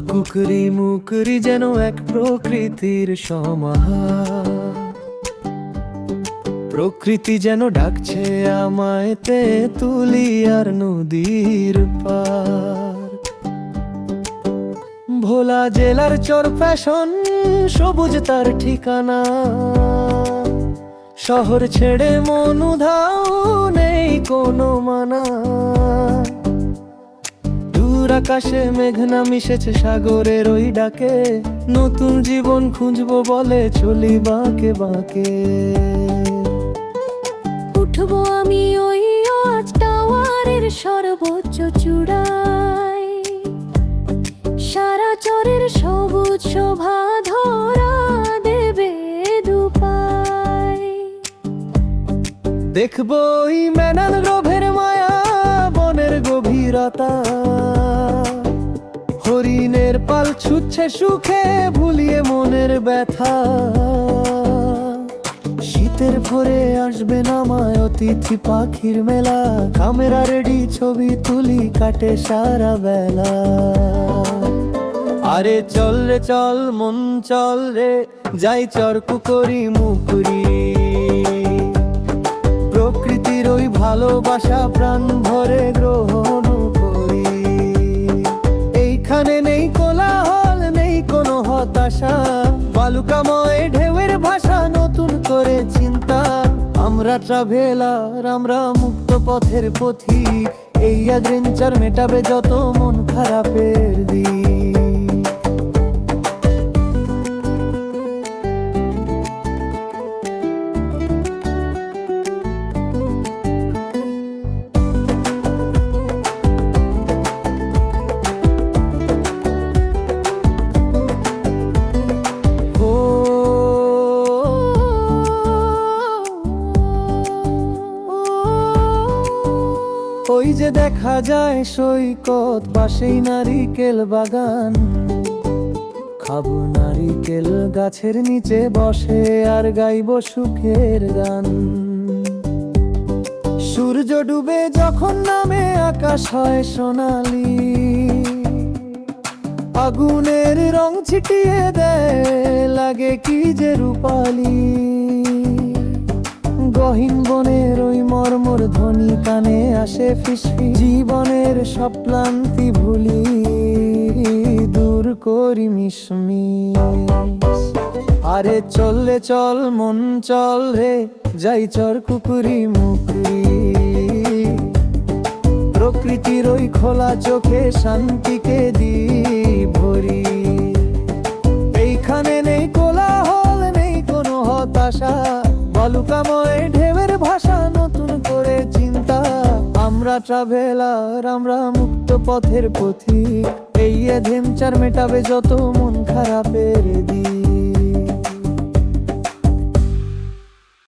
মুকরি মুকরি যেন এক প্রকৃতির সমাহার। প্রকৃতি যেন ডাকছে আমায় তে তুলি আর নদীর পার। ভোলা জেলার চর ফ্যাশন, সবুজ তার ঠিকানা। শহর ছেড়ে মন উধাও নেই কোনো মানা। আকাশে মেঘনা মিশেছে সাগরের ওই ডাকে। নতুন জীবন খুঁজবো বলে চলি বাঁকে বাঁকে। উঠবো আমি ওই আজ টাওয়ারের সর্বোচ্চ চূড়ায়। সারা চরের সবুজ শোভা ধরা দেবে দুপায়। দেখব ওই ম্যানাল গ্রোভের মায়া বনের গভীরতা। হরিণের পাল ছুটছে সুখে, ভুলিয়ে মনের ব্যথা। শীতের ভোরে আসবে নামায় অতিথি পাখির মেলা। ক্যামেরা রেডি, ছবি তুলি, কাটে সারা বেলা। আরে চল রে, চল, মন চল রে, যাই চরকু করি মুকুরি। ভালোবাসা প্রাণ ভরে গ্রহণ করি। এইখানে নেই কোলাহল, নেই কোনো হতাশা। বালুকাময় ঢেউয়ের ভাষা নতুন করে চিন্তা। আমরা ট্রাভেলার, আমরা মুক্ত পথের পথিক। এই অ্যাডভেঞ্চার মেটাবে যত মন খারাপের দিক। ওই যে দেখা যায় সৈকত, পাশেই নারিকেল বাগান। খাব নারিকেল গাছের নিচে বসে আর গাইব সুখের গান। সূর্য ডুবে যখন নামে আকাশ হয় সোনালি। আগুনের রং ছিটিয়ে দেয়, লাগে কি যে রূপালি। গহীন বনের ওই মর্মর কানে আসে ফিসফি। জীবনের সব ভুলি দূর করি মিশমিশ। আরে চললে চল, মন চল রে, যাই চর কুকুরি মুকুরি প্রকৃতির ওই খোলা চোখে শান্তিকে দি ভরি। এইখানে নেই কোলাহল, নেই কোনো হতাশা। বালুকাময় আমরা ট্রাভেলার আমরা মুক্ত পথের পথিক। এই ধেমচার মেটাবে যত মন খারাপের দিক।